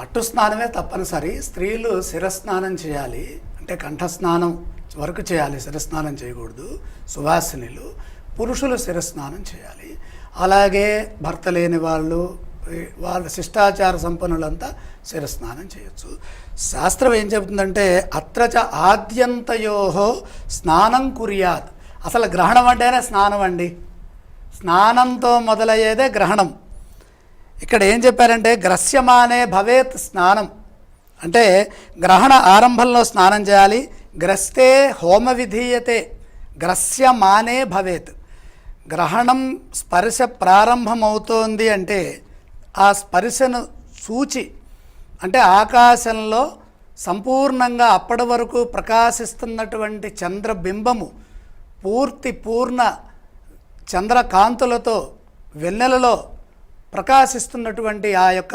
పట్టు స్నానమే తప్పనిసరి. స్త్రీలు శిరస్నానం చేయాలి. అంటే కంఠస్నానం వరకు చేయాలి. శిరస్నానం చేయకూడదు. సువాసినిలు పురుషులు శిరస్నానం చేయాలి. అలాగే భర్త లేని వాళ్ళు వాళ్ళ శిష్టాచార సంపన్నులంతా శిరస్నానం చేయొచ్చు. శాస్త్రం ఏం చెబుతుందంటే అత్రచ ఆద్యంతయో స్నానం కుర్యాత్. అసలు గ్రహణం అంటేనే స్నానం అండి. స్నానంతో మొదలయ్యేదే గ్రహణం. ఇక్కడ ఏం చెప్పారంటే గ్రస్యమానే భవేత్ స్నానం. అంటే గ్రహణ ఆరంభంలో స్నానం చేయాలి. గ్రస్తే హోమ విధీయతే గ్రస్యమానే భవేత్. గ్రహణం స్పర్శ ప్రారంభమవుతోంది అంటే ఆ స్పర్శను సూచి అంటే ఆకాశంలో సంపూర్ణంగా అప్పటి వరకు ప్రకాశిస్తున్నటువంటి చంద్రబింబము పూర్తి పూర్ణ చంద్రకాంతులతో వెన్నెలలో ప్రకాశిస్తున్నటువంటి ఆ యొక్క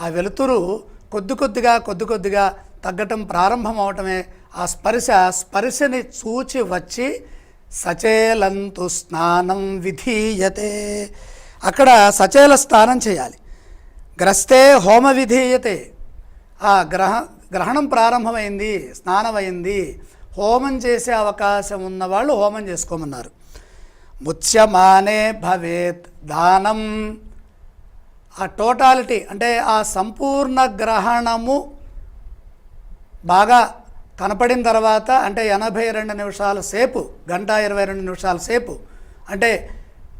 ఆ వెలుతురు కొద్ది కొద్దిగా కొద్ది కొద్దిగా తగ్గటం ప్రారంభం అవటమే ఆ స్పర్శ స్పర్శని చూచి వచ్చి సచేలంతు స్నానం విధీయతే. అక్కడ సచేల స్నానం చేయాలి. గ్రస్తే హోమ విధీయతే. ఆ గ్రహ గ్రహణం ప్రారంభమైంది స్నానమైంది. హోమం చేసే అవకాశం ఉన్నవాళ్ళు హోమం చేసుకోమన్నారు. ముత్యమానే భవేత్ దానం. ఆ టోటాలిటీ అంటే ఆ సంపూర్ణ గ్రహణము బాగా కనపడిన తర్వాత అంటే ఎనభై రెండు నిమిషాల సేపు గంట ఇరవై రెండు నిమిషాల సేపు అంటే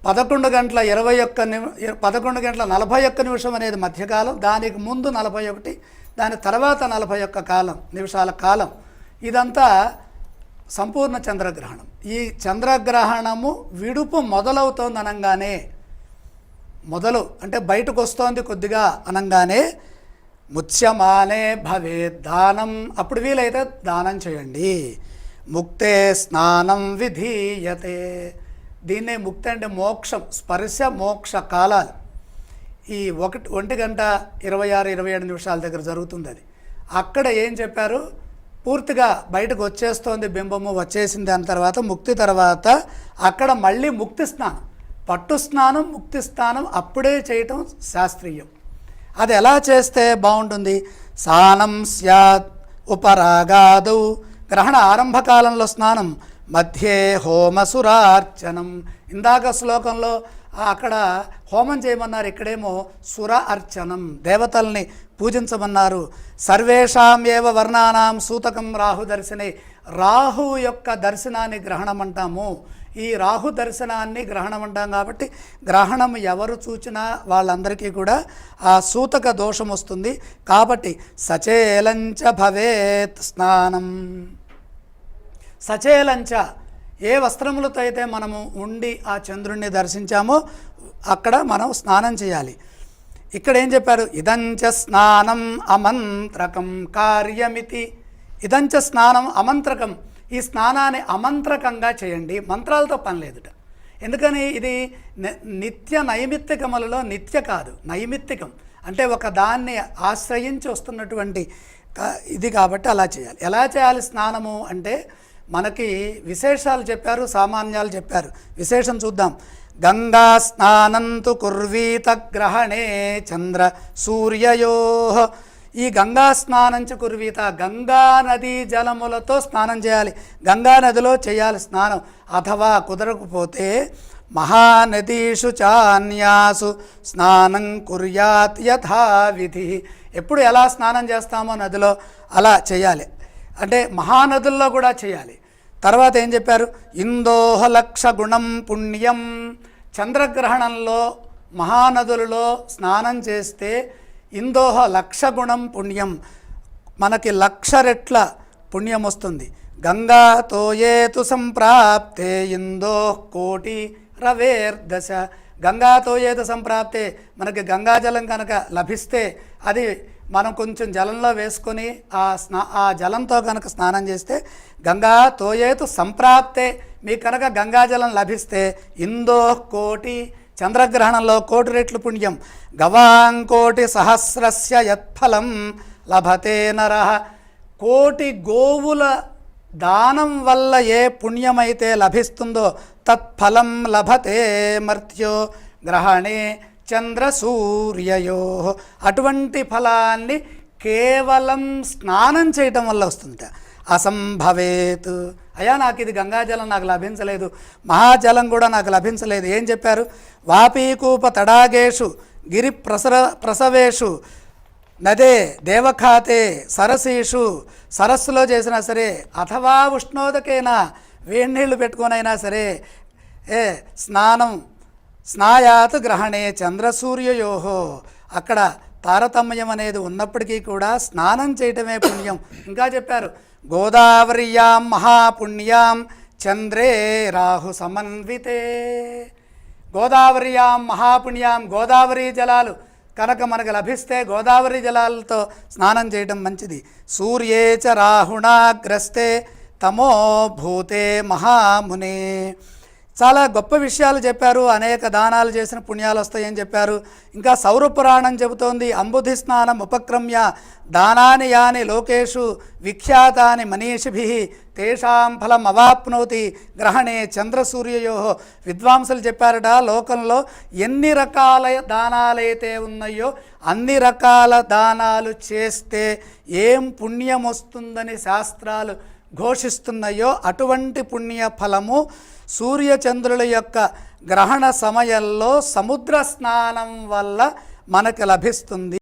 పదకొండు గంటల ఇరవై ఒక్క నిమి పదకొండు గంటల నలభై ఒక్క నిమిషం అనేది మధ్యకాలం దానికి ముందు నలభై ఒకటి దాని తర్వాత నలభై ఒక్క కాలం నిమిషాల కాలం. ఇదంతా సంపూర్ణ చంద్రగ్రహణం. ఈ చంద్రగ్రహణము విడుపు మొదలవుతోంది అనగానే మొదలు అంటే బయటకు వస్తోంది కొద్దిగా అనగానే ముత్యమానే భవే దానం. అప్పుడు వీలైతే దానం చేయండి. ముక్తే స్నానం విధీయతే. దీన్నే ముక్తి అంటే మోక్షం స్పర్శ మోక్ష కాలాలు. ఈ ఒకటి ఒంటి గంట ఇరవై ఆరు ఇరవై ఏడు నిమిషాల దగ్గర జరుగుతుంది అది. అక్కడ ఏం చెప్పారు? పూర్తిగా బయటకు వచ్చేస్తోంది బింబము వచ్చేసింది దాని తర్వాత ముక్తి తర్వాత అక్కడ మళ్ళీ ముక్తి స్నానం. పట్టు స్నానం ముక్తి స్నానం అప్పుడే చేయటం శాస్త్రీయం. అది ఎలా చేస్తే బాగుంటుంది? స్నానం స్యాత్ ఉపరాగాదౌ. గ్రహణ ఆరంభకాలంలో స్నానం మధ్యే హోమసురార్చనం. ఇందాక శ్లోకంలో అక్కడ హోమం చేయమన్నారు ఇక్కడేమో సుర అర్చనం దేవతల్ని పూజించమన్నారు. సర్వేషాం ఏవ వర్ణానాం సూతకం రాహు దర్శనే. రాహు యొక్క దర్శనాన్ని గ్రహణం అంటాము ఈ రాహు దర్శనాన్ని గ్రహణం అంటాం కాబట్టి గ్రహణం ఎవరు చూచినా వాళ్ళందరికీ కూడా ఆ సూతక దోషం వస్తుంది. కాబట్టి సచేలంచ భవేత్ స్నానం. సచేలంచ ఏ వస్త్రములతో అయితే మనము ఉండి ఆ చంద్రుణ్ణి దర్శించామో అక్కడ మనం స్నానం చేయాలి. ఇక్కడ ఏం చెప్పారు? ఇదంచ స్నానం అమంత్రకం కార్యమితి. ఇదంచ స్నానం అమంత్రకం. ఈ స్నానాన్ని అమంత్రకంగా చేయండి. మంత్రాలతో పని లేదుట. ఎందుకని? ఇది నిత్య నైమిత్తికములలో నిత్య కాదు నైమిత్తికం. అంటే ఒక దాన్ని ఆశ్రయించి వస్తున్నటువంటి ఇది కాబట్టి అలా చేయాలి. ఎలా చేయాలి స్నానము అంటే మనకి విశేషాలు చెప్పారు సామాన్యాలు చెప్పారు. విశేషం చూద్దాం. గంగా స్నానంతు కుర్వీత గ్రహణే చంద్ర సూర్యయో ఈ గంగా స్నానంచు కుర్వీత గంగా నదీ జలములతో స్నానం చేయాలి. గంగా నదిలో చేయాలి స్నానం. అథవా కుదరకపోతే మహానదీషు చాన్యాసు స్నానం కుర్యాత్ యథావిధి. ఎప్పుడు ఎలా స్నానం చేస్తామో నదిలో అలా చేయాలి. అంటే మహానదుల్లో కూడా చేయాలి. తర్వాత ఏం చెప్పారు? ఇందోహ లక్ష గుణం పుణ్యం. చంద్రగ్రహణంలో మహానదులలో స్నానం చేస్తే ఇందోహ లక్ష గుణం పుణ్యం. మనకి లక్ష రెట్ల పుణ్యం వస్తుంది. గంగా తోయేతు సంప్రాప్తే ఇందో కోటి రవేర్దశ. గంగా తోయేతు సంప్రాప్తే మనకి గంగాజలం కనుక లభిస్తే అది మనం కొంచెం జలంలో వేసుకొని ఆ స్నా ఆ జలంతో కనుక స్నానం చేస్తే గంగా తోయేతు సంప్రాప్తే మీకు కనుక గంగాజలం లభిస్తే ఇందో కోటి చంద్రగ్రహణంలో కోటి రెట్లు పుణ్యం. గవాంకోటి సహస్రస్య యత్ఫలం లభతే నర. కోటి గోవుల దానం వల్ల ఏ పుణ్యమైతే లభిస్తుందో తత్ఫలం లభతే మర్త్యో. గ్రహణే చంద్రసూర్యయో అటువంటి ఫలాన్ని కేవలం స్నానం చేయటం వల్ల వస్తుందట. అసంభవేత్. అయ్యా నాకు ఇది గంగాజలం నాకు లభించలేదు. మహాజలం కూడా నాకు లభించలేదు. ఏం చెప్పారు? వాపీకూప తడాగేషు గిరి ప్రసర ప్రసవేషు నదే దేవఖాతే సరసీషు సరస్సులో చేసినా సరే అథవా ఉష్ణోదకైనా వేడి నీళ్ళు పెట్టుకొనైనా సరే ఏ స్నానం స్నాయాత్ గ్రహణే చంద్రసూర్యయోహో అక్కడ తారతమ్యం అనేది ఉన్నప్పటికీ కూడా స్నానం చేయటమే పుణ్యం. ఇంకా చెప్పారు గోదావరియాం మహాపుణ్యాం చంద్రే రాహు సమన్వితే. గోదావరియాం మహాపుణ్యాం గోదావరి జలాలు కనుక మనకు లభిస్తే గోదావరి జలాలతో స్నానం చేయడం మంచిది. సూర్యే చ రాహుణాగ్రస్తే తమో భూతే మహామునే. చాలా గొప్ప విషయాలు చెప్పారు. అనేక దానాలు చేసిన పుణ్యాలు వస్తాయని చెప్పారు. ఇంకా సౌర పురాణం చెబుతోంది. అంబుధి స్నానం ఉపక్రమ్య దానాని యాని లోకేషు విఖ్యాతాని మనీషిభి తేషాం ఫలం అవాప్నోతి గ్రహణే చంద్రసూర్యయో విద్వాంసులు చెప్పారట లోకంలో ఎన్ని రకాల దానాలైతే ఉన్నాయో అన్ని రకాల దానాలు చేస్తే ఏం పుణ్యం వస్తుందని శాస్త్రాలు ఘోషిస్తున్నాయో అటువంటి పుణ్య ఫలము సూర్యచంద్రుల యొక్క గ్రహణ సమయంలో సముద్ర స్నానం వల్ల మనకు లభిస్తుంది.